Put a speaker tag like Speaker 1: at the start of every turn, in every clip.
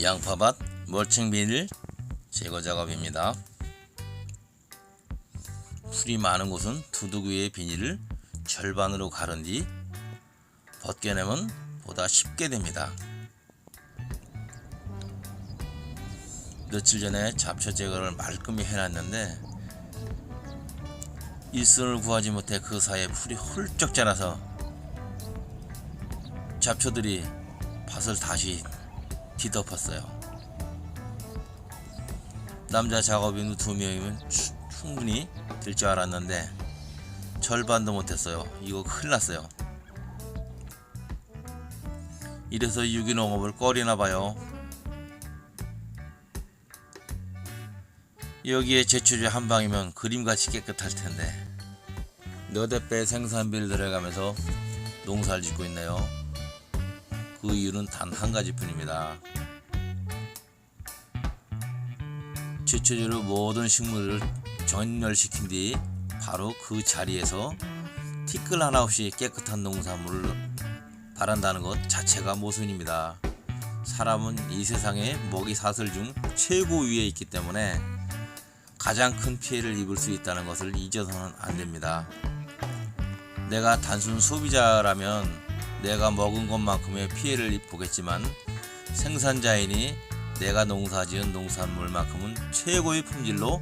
Speaker 1: 양파밭 멀칭 비닐 제거 작업입니다. 풀이 많은 곳은 두둑 위에 비닐을 절반으로 가른 뒤 벗겨내면 보다 쉽게 됩니다. 며칠 전에 잡초 제거를 말끔히 해놨는데 일손을 구하지 못해 그 사이에 풀이 훌쩍 자라서 잡초들이 밭을 다시 뒤덮었어요. 남자 작업인 두 명이면 추- 충분히 될 줄 알았는데 절반도 못했어요. 이거 큰일 났어요. 이래서 유기농업을 꺼리나 봐요. 여기에 제초제 한 방이면 그림같이 깨끗할 텐데 너댓 배 생산비를 들어가면서 농사를 짓고 있네요. 그 이유는 단 한 가지뿐입니다. 제초제로 모든 식물을 전멸시킨 뒤 바로 그 자리에서 티끌 하나 없이 깨끗한 농산물을 바란다는 것 자체가 모순입니다. 사람은 이 세상에 먹이 사슬 중 최고 위에 있기 때문에 가장 큰 피해를 입을 수 있다는 것을 잊어서는 안 됩니다. 내가 단순 소비자라면 내가 먹은 것만큼의 피해를 보겠지만 생산자이니 내가 농사지은 농산물만큼은 최고의 품질로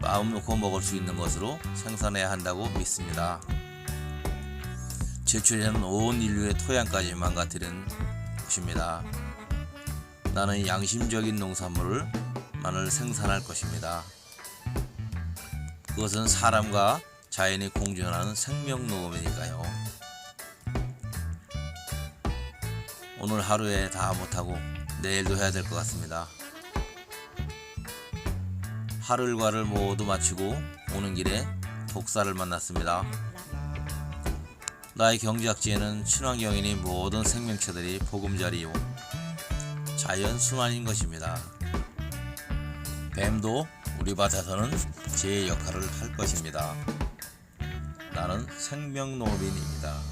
Speaker 1: 마음 놓고 먹을 수 있는 것으로 생산해야 한다고 믿습니다. 제초제는 온 인류의 토양까지 망가뜨리는 것입니다. 나는 양심적인 농산물을 만을 생산할 것입니다. 그것은 사람과 자연이 공존하는 생명 녹음이니까요. 오늘 하루에 다 못하고 내일도 해야 될 것 같습니다. 하루 일과를 모두 마치고 오는 길에 독사를 만났습니다. 나의 경제학지에는 친환경이니 모든 생명체들이 보금자리요 자연 순환인 것입니다. 뱀도 우리 밭에서는 제 역할을 할 것입니다. 나는 생명농업인입니다.